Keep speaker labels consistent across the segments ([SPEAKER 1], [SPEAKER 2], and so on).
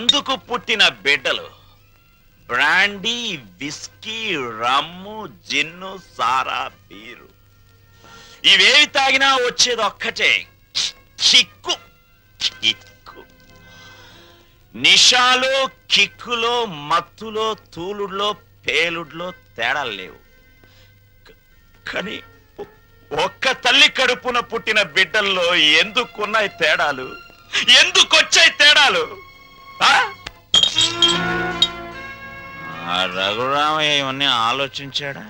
[SPEAKER 1] అందుకు పుట్టిన బిడ్డలు బ్రాండీ విస్కీ రమ్ము జిన్ను సారా బీరు. ఇవేవి తాగినా వచ్చేది ఒక్కటే. చిక్కు కిక్కు నిషాలో కిక్కులో మత్తులో తూలుడులో పేలుడులో తేడాలు లేవు. కానీ ఒక్క తల్లి కడుపున పుట్టిన బిడ్డల్లో ఎందుకున్నాయి తేడాలు? ఎందుకొచ్చాయి తేడాలు? రఘురామయ్య ఇవన్నీ ఆలోచించాడా?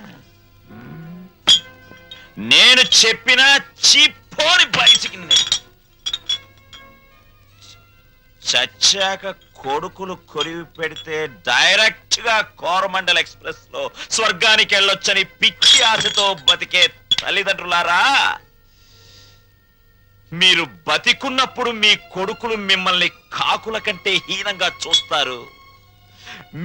[SPEAKER 1] నేను చెప్పిన చిప్పోని బయటికి చచ్చాక కొడుకులు కొరివి పెడితే డైరెక్ట్గా కోరమండల్ ఎక్స్ప్రెస్లో స్వర్గానికి వెళ్ళొచ్చని పిచ్చి ఆశతో బతికే తల్లిదండ్రులారా? మీరు బతికున్నప్పుడు మీ కొడుకులు మిమ్మల్ని కాకుల కంటే హీనంగా చూస్తారు.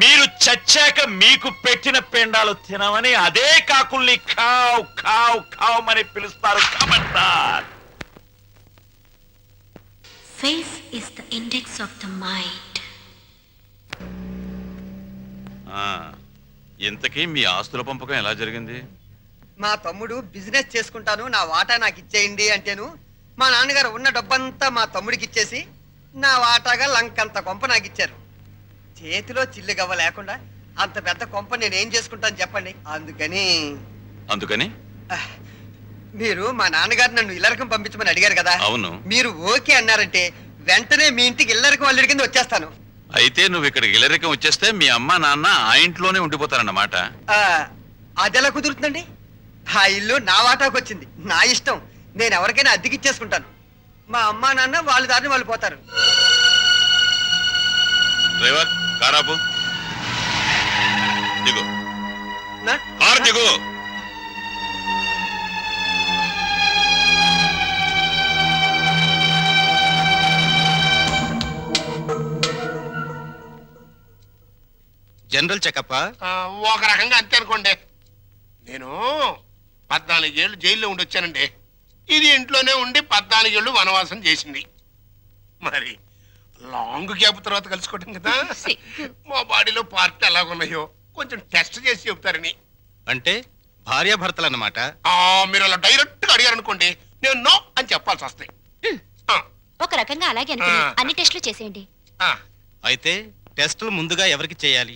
[SPEAKER 1] మీరు చచ్చాక మీకు పెట్టిన పెండాలు తినమని అదే కాకుల్ని కావ్ కావ్ కావమని పిలుస్తారు. కమంటార్
[SPEAKER 2] Face is the index of the mind.
[SPEAKER 3] ఇంతకీ మీ ఆస్తుల పంపకం ఎలా జరిగింది?
[SPEAKER 4] మా తమ్ముడు బిజినెస్ చేసుకుంటాను నా వాటా నాకు ఇచ్చేయండి అంటేను మా నాన్నగారు ఉన్న డబ్బంతా మా తమ్ముడికి ఇచ్చేసి నా వాటాగా లంకంత కొంప నాకు ఇచ్చారు చేతిలో చిల్లు గవ్వ లేకుండా అంత పెద్ద కొంప నేను ఏం చేసుకుంటాను చెప్పండి. అందుకని
[SPEAKER 3] అందుకని?
[SPEAKER 4] ఆహ్, మీరు మా నాన్నగారు నన్ను ఇల్లరకం పంపించమని అడిగారు కదా.
[SPEAKER 3] అవును.
[SPEAKER 4] మీరు ఓకే అన్నారంటే వెంటనే మీ ఇంటికి ఇల్లరకం అల్లుడి కింద వచ్చేస్తాను.
[SPEAKER 3] అయితే నువ్వు ఇక్కడికి ఇల్లరికం వచ్చేస్తే మీ అమ్మ నాన్న ఆ ఇంట్లోనే ఉండిపోతారన్నమాట.
[SPEAKER 4] ఆ, అదెలా కుదురుతుందండి? ఆ ఇల్లు నా వాటాకు వచ్చింది నా ఇష్టం. నేను ఎవరికైనా అద్దెకి ఇచ్చేసుకుంటాను మా అమ్మా నాన్న వాళ్ళ దారిని వాళ్ళు పోతారు.
[SPEAKER 3] డ్రైవర్ కారాపు దిగు.
[SPEAKER 4] నా-
[SPEAKER 3] కారు దిగు.
[SPEAKER 5] జనరల్ చెకప్
[SPEAKER 6] ఆ, ఒక రకంగా అంతే అనుకోండి. నేను పద్నాలుగేళ్ళు జైల్లో ఉండి వచ్చానండి. ఇది ఇంట్లోనే ఉండి పద్నాలుగేళ్ళు వనవాసం చేసింది. మరి లాంగ్ గ్యాప్ తర్వాత కలుసుకోవటం కదా. మా బాడీలో పార్ట్ ఎలాగున్నాయో కొంచెం టెస్ట్ చేసి చెప్తారని
[SPEAKER 5] అంటే భార్యాభర్తలు అన్నమాట
[SPEAKER 6] ఆ, మీరు అలా డైరెక్ట్గా అడిగారు అనుకోండి నేను నో అని చెప్పాల్సి వస్తాయి.
[SPEAKER 2] ఒక రకంగా అలాగే. అన్ని టెస్టులు చేసేయండి.
[SPEAKER 6] ఆ.
[SPEAKER 5] అయితే టెస్టులు ముందుగా ఎవరికి చేయాలి?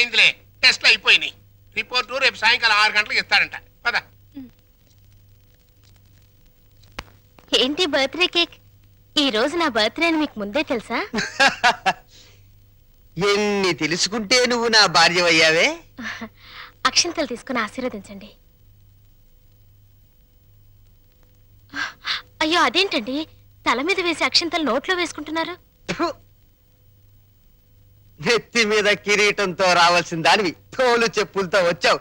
[SPEAKER 6] అయిందిలే. టెస్ట్లు అయిపోయినాయి. రిపోర్టు రేపు సాయంకాలం ఆరు గంటలకు ఇస్తాడంట. పద.
[SPEAKER 2] ఏంటి బర్త్డే కేక్? ఈ రోజు నా బర్త్డే అని మీకు ముందే తెలుసా?
[SPEAKER 4] ఎన్ని తెలుసుకుంటే నువ్వు నా భార్య అయ్యావే
[SPEAKER 2] అక్షంతలు తీసుకుని ఆశీర్వదించండి. అయ్యో అదేంటండి? తల మీద వేసి అక్షంతలు నోట్లో వేసుకుంటున్నారు.
[SPEAKER 4] నెత్తి మీద కిరీటంతో రావాల్సిన దానివి. తోలు చెప్పులతో వచ్చావు.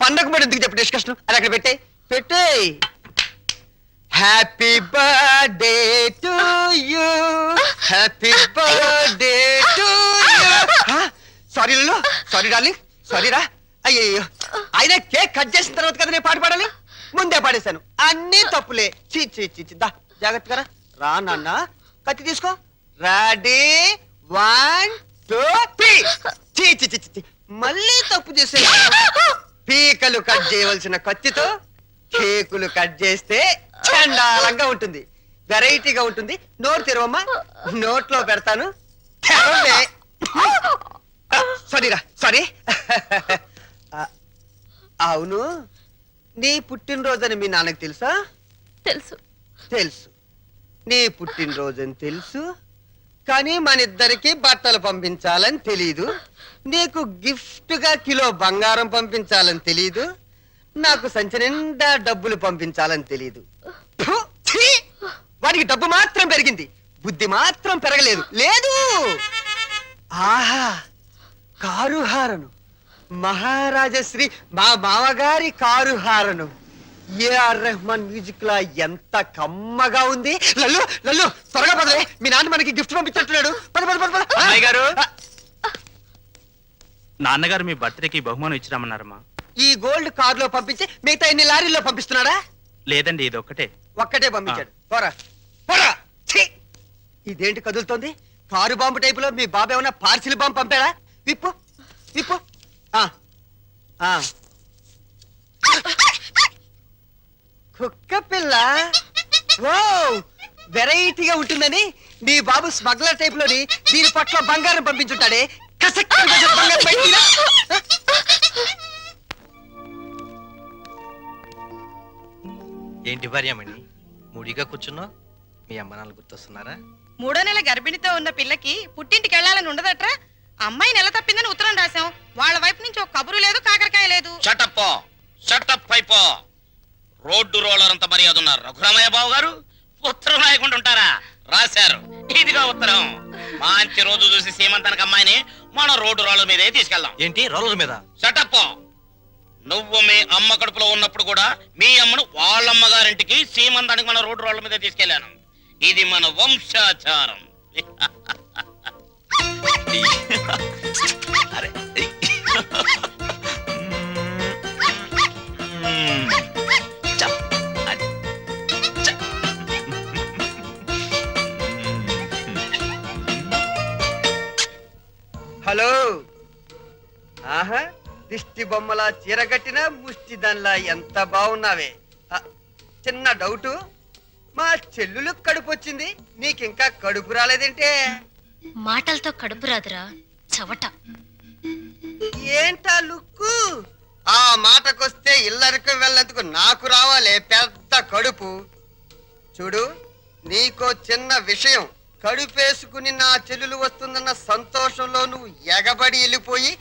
[SPEAKER 4] పండగ పడి ఎందుకు చెప్పు డిస్కషన్? అది అక్కడ పెట్టే పెట్టే happy birthday to you happy birthday to you sorry లలో సారీ డార్లింగ్ సారీ రా. అయ్యో అయినా కేక్ కట్ చేసిన తర్వాత కదా నేను పాట పాడాలి? ముందే పాడేశాను. అన్నీ తప్పులే. చీ చీ చీ చీ. దా జాగ్రత్తగా రా. రా నాన్న. కత్తి తీసుకో. రెడీ వన్ టూ త్రీ చీ చీ చీ చీ, చీ మళ్ళీ తప్పు చేసే పీకలు కట్ చేయవలసిన కత్తితో కేకులు కట్ చేస్తే చండాలంగా ఉంటుంది. వెరైటీగా ఉంటుంది. నోరు తెరవమ్మా. నోట్లో పెడతాను. తెరవే. సారీరా సారీ. అవును నీ పుట్టినరోజని మీ నాన్నకి తెలుసా?
[SPEAKER 2] తెలుసు.
[SPEAKER 4] తెలుసు. నీ పుట్టినరోజని తెలుసు. కానీ మన ఇద్దరికి బట్టలు పంపించాలని తెలీదు. నీకు గిఫ్ట్గా కిలో బంగారం పంపించాలని తెలీదు. నాకు సంచి నిండా డబ్బులు పంపించాలని తెలీదు. ఫు, ఛీ! వాడికి డబ్బు మాత్రం పెరిగింది. బుద్ధి మాత్రం పెరగలేదు. లేదు! ఆహా! కారు హారను మహారాజశ్రీ మా మామగారి car horn AR Rahman music లా ఎంత కమ్మగా ఉంది? లల్లు లల్లు త్వరగా పదవే. మీ నాన్న మనకి గిఫ్ట్ పంపించట్లేడు. పద పద పద పద.
[SPEAKER 7] అమ్మాయి గారు. నాన్నగారు మీ బర్త్డేకి బహుమానం ఇచ్చిరామన్నారమ్మా
[SPEAKER 4] ఈ గోల్డ్ కార్లో పంపించి మిగతా ఎన్ని లారీల్లో పంపిస్తున్నాడా?
[SPEAKER 7] లేదండి ఇది ఒక్కటే.
[SPEAKER 4] ఒక్కటే పంపించాడు. పోరా. పోరా. ఛీ! ఇదేంటి కదులుతోంది? కారు బాంబు టైపులో మీ బాబు ఏమన్నా పార్సిల్ బాంబు పంపాడా? విప్పు విప్పు. ఆ, ఆ. కుక్క పిల్ల? ఓ వెరైటీగా ఉంటుందని నీ బాబు స్మగ్లర్ టైప్లోని దీని పట్ల బంగారం పంపించుంటాడే. కసక్ బంగారం.
[SPEAKER 5] ఏంటి భార్యమణి? మూడిగా కూర్చున్నావు? మీ అమ్మ నాన్న గుర్తొస్తున్నారా?
[SPEAKER 8] మూడో నెల గర్భిణితో ఉన్న పిల్లకి పుట్టింటికి వెళ్ళాలని ఉండదట్రా? అమ్మాయి నెల తప్పిందని ఉత్తరం రాశాం. వాళ్ళ వైపు నుంచి ఒక కబురు లేదు కాకరకాయ లేదు.
[SPEAKER 9] షటప్ షటప్ అయిపో రోడ్డు రోలర్ అంత మర్యాద ఉన్నారు. రఘురామయ్య బాబు గారు ఉత్తరం రాయకుండా ఉంటారా రాశారు. ఇదిగా ఉత్తరం. మంచి రోజు చూసి సీమంతానికి అమ్మాయిని మనం రోడ్డు రోలర్ మీదే తీసుకెళ్దాం.
[SPEAKER 5] ఏంటి? రోలర్ మీద?
[SPEAKER 9] షటప్ నువ్వు మీ అమ్మ కడుపులో ఉన్నప్పుడు కూడా మీ అమ్మను వాళ్ళ అమ్మగారింటికి సీమంతానికి మన రోడ్డు రోడ్ల మీద తీసుకెళ్ళాను ఇది మన వంశాచారం.
[SPEAKER 1] అరే
[SPEAKER 4] హలో. ఆహా దిష్టి బొమ్మలా చీరగట్టిన ముష్టి దానిలా ఎంత బాగున్నావే. చిన్న డౌటు మా చెల్లులు కడుపు వచ్చింది నీకింకా కడుపు రాలేదేంటే?
[SPEAKER 2] మాటలతో కడుపు రాదురా చవట.
[SPEAKER 4] ఏంటా లుక్కు? ఆ మాటకొస్తే ఇల్లరికి వెళ్ళేందుకు నాకు రావాలే పెద్ద కడుపు. చూడు నీకో చిన్న విషయం. కడుపేసుకుని నా చెల్లెలు వస్తుందన్న సంతోషంలో నువ్వు ఎగబడి వెళ్ళిపోయి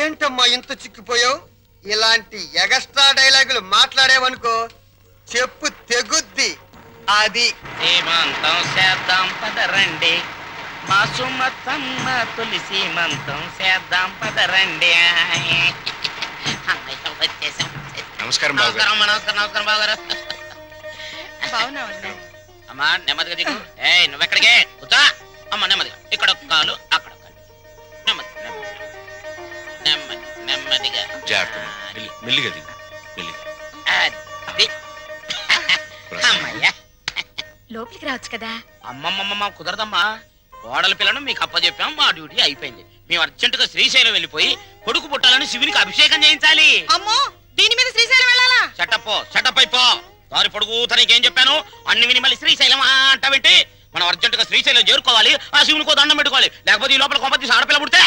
[SPEAKER 4] ఏంటమ్మా ఇంత చిక్కిపోయావు? ఇలాంటి ఎగస్ట్రా డైలాగులు మాట్లాడేవనుకో చెప్పు తెగుద్ది. అది
[SPEAKER 9] సీమంతం చేద్దాం పదరండి మా సుమతమ్మ తొలి సీమంతం చేద్దాం పదరండి
[SPEAKER 3] నమస్కారం
[SPEAKER 9] నమస్కారం నమస్కారం నమస్కారం బాబు గారు అమ్మా నెమ్మదిగా దిగు. ఏయ్ నువ్వెక్కడికే? కూర్చో. అమ్మ నెమ్మదిగా. ఇక్కడ ఒక కాలు అక్కడ ఒక కాలు. నెమ్మది నెమ్మది నెమ్మది నెమ్మదిగా.
[SPEAKER 3] జాగ్రత్త మెల్లి- మెల్లిగా దిగు. మెల్లిగా.
[SPEAKER 9] అది. అమ్మయ్యా.
[SPEAKER 2] లోపలికి రావచ్చు కదా?
[SPEAKER 9] అమ్మమ్మమ్మ కుదరదమ్మా. కోడల పిల్లను మీకు అప్పచెప్పాం మా డ్యూటీ అయిపోయింది. మేము అర్జెంటుగా శ్రీశైలం వెళ్ళిపోయి కొడుకు పుట్టాలని శివునికి అభిషేకం చేయించాలి.
[SPEAKER 8] అమ్మో దీని మీద శ్రీశైలం వెళ్ళాలా?
[SPEAKER 9] షటప్పో షటప్ అయిపో. దారి పొడుగు తనకేం చెప్పాను? అన్ని విని మళ్ళీ శ్రీశైలం ఆ అంటావేంటి మనం అర్జెంటుగా శ్రీశైలం చేరుకోవాలి ఆ శివునికో దండం పెట్టుకోవాలి. లేకపోతే ఈ లోపల కొంపతి ఆడపిల్ల పుడితే?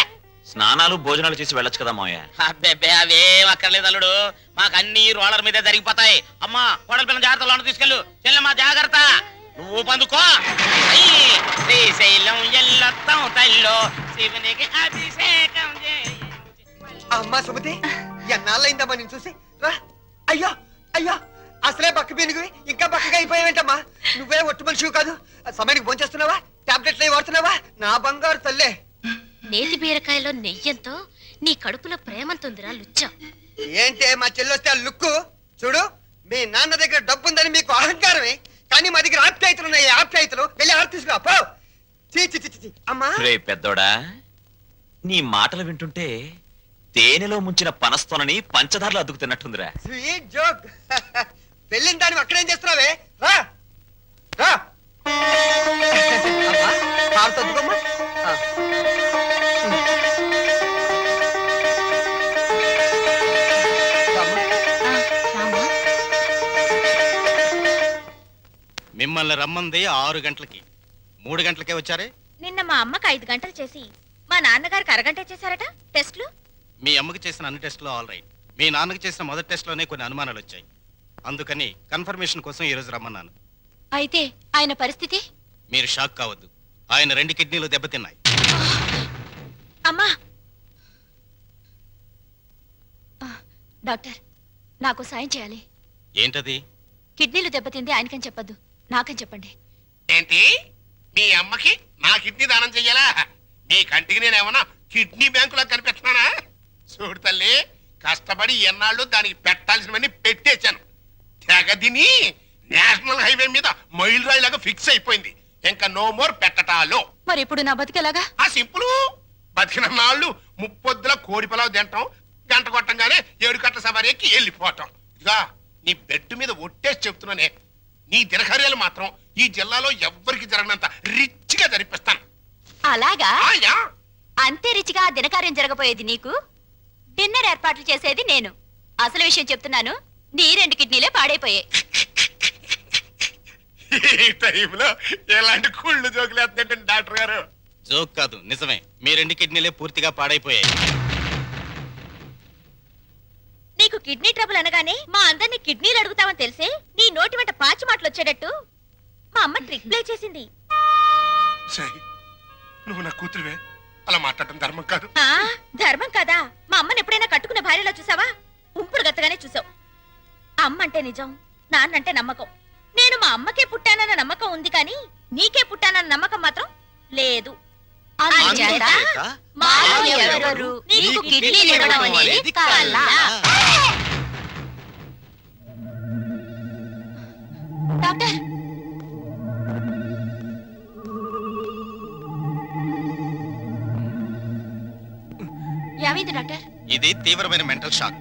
[SPEAKER 1] స్నానాలు భోజనాలు చేసి వెళ్ళొచ్చు కదా మావయ్య.
[SPEAKER 9] అబ్బెబ్బే అవేం అక్కర్లేదు అల్లుడు. మాకు అన్ని రోలర్ మీదే జరిగిపోతాయి. అమ్మా కోడల పిల్లల జాగ్రత్త లోన తీసుకెళ్ళు. చెల్లెమ్మా జాగ్రత్త. నువ్వు పందుకో. శ్రీశైలం ఎల్లొత్తం తల్లో శివునికి అభిషేకం చేయి.
[SPEAKER 4] అమ్మా సుమతి ఎన్నాళ్ళైందమ్మా నేను చూసి? రా. అయ్యో అయ్యో. అసలే బక్క పీనుగువి ఇంకా బక్కగా అయిపోయావేంటమ్మా? నువ్వే ఒట్టు మనిషివి కాదు. సమయానికి భోంచేస్తున్నావా టాబ్లెట్లు అవి వాడుతున్నావా? నా బంగారు తల్లే.
[SPEAKER 2] నేతి బీరకాయలో నెయ్యంతో నీ కడుపులో ప్రేమంతుందిరా లుచ్చా.
[SPEAKER 4] ఏంటే మా చెల్లొస్తే ఆ లుక్కు? చూడు మీ నాన్న దగ్గర డబ్బు ఉందని మీకు అహంకారమే. కానీ మా దగ్గర ఆప్యాయతలు ఉన్నాయి. ఆప్యాయతలు. వెళ్ళి ఆడ తీసుకురా పో. చీ చీ చీ, చీ, చీ అమ్మా.
[SPEAKER 1] రే పెద్దోడా నీ మాటలు వింటుంటే తేనెలో ముంచిన పనస్తోనని పంచదారలు అద్దుకు తిన్నట్టుందిరా
[SPEAKER 4] స్వీట్ జోక్ వెళ్ళిన దాన్ని అక్కడేం చేస్తున్నావే? రా! రా.
[SPEAKER 5] మిమ్మల్ని రమ్మంది ఆరు గంటలకి. మూడు గంటలకే వచ్చారే?
[SPEAKER 2] నిన్న మా అమ్మకి ఐదు గంటలు చేసి మా నాన్నగారికి అరగంట చేశారట టెస్ట్లు?
[SPEAKER 5] మీ అమ్మకి చేసిన అన్ని టెస్టులు ఆల్ రైట్. మీ నాన్నకి చేసిన మొదటి టెస్ట్లోనే కొన్ని అనుమానాలు వచ్చాయి. అందుకని కన్ఫర్మేషన్ కోసం ఈరోజు రమ్మన్నాను.
[SPEAKER 2] అయితే ఆయన పరిస్థితి?
[SPEAKER 5] మీరు షాక్ కావద్దు. ఆయన రెండు కిడ్నీలు దెబ్బతిన్నాయి.
[SPEAKER 2] అమ్మా! డాక్టర్ నాకు సాయం చేయాలి.
[SPEAKER 5] ఏంటది?
[SPEAKER 2] కిడ్నీలు దెబ్బతింది ఆయనకని చెప్పొద్దు. నాకని చెప్పండి.
[SPEAKER 6] ఏంటి? మీ అమ్మకి నా కిడ్నీ దానం చెయ్యాలా? నీ కంటికి నేను ఏమన్నా కిడ్నీ బ్యాంకులో కనిపెడుతున్నానా చూడు తల్లి కష్టపడి ఎన్నాళ్ళు దానికి పెట్టాల్సినవన్నీ పెట్టేశాను. తెగ తిని నేషనల్ హైవే మీద మైల్ రాయిలాగా ఫిక్స్ అయిపోయింది. ఇంకా నో మోర్ పెట్టటాలో.
[SPEAKER 2] మరి ఇప్పుడు నా బతికేలాగా
[SPEAKER 6] ఆ సింపుల్. బతికిన నాళ్ళు ముప్పొద్దుల కోడి పొలావు తింటాం గంట కొట్టంగానే ఏడు కట్ల సవారి ఎక్కి వెళ్ళిపోవటం ఇదిగా నీ బెడ్ మీద ఒట్టేసి చెప్తున్నానే. నీ దినకార్యాలు మాత్రం ఈ జిల్లాలో ఎవ్వరికి జరగనంత రిచ్గా జరిపిస్తాను.
[SPEAKER 2] అలాగా?
[SPEAKER 6] ఆయా
[SPEAKER 2] అంతే రిచిగా దినకార్యం జరగబోయేది నీకు? డిన్నర్ ఏర్పాట్లు చేసేది నేను. అసలు విషయం చెప్తున్నాను. నీ రెండు కిడ్నీలే పాడైపోయాయి.
[SPEAKER 6] ఈ టైంలో ఎలాంటి కుళ్ళు జోకులు వేస్తుంటే డాక్టర్ గారు?
[SPEAKER 5] జోక్ కాదు నిజమే. మీ రెండు కిడ్నీలే పూర్తిగా పాడైపోయాయి.
[SPEAKER 2] నీకు కిడ్నీ ట్రబుల్ అనగానే మా అందరినీ కిడ్నీలు అడుగుతామని తెలిసే నీ నోటి వెంట పాచి మాటలు వచ్చేటట్టు మా అమ్మ ట్రిక్ ప్లే చేసింది.
[SPEAKER 6] సై నువ్వు నా కూతురువే. అలా మాట్లాడటం ధర్మం కాదు.
[SPEAKER 2] ఆ ధర్మం కదా? మా అమ్మని ఎప్పుడైనా కట్టుకున్న భార్యలా చూసావా? ఉంపుడు గత్తగానే చూసావు. అమ్మ అంటే నిజం నాన్నంటే నమ్మకం. నేను మా అమ్మకే పుట్టానన్న నమ్మకం ఉంది కానీ నీకే పుట్టానన్న నమ్మకం మాత్రం లేదు. అందుచేత మాలో ఎవరెవరు నీకు కిడ్నీలు ఇవ్వడం అనేది కల. డాక్టర్! ఏమైంది డాక్టర్?
[SPEAKER 5] ఇది తీవ్రమైన మెంటల్ షాక్.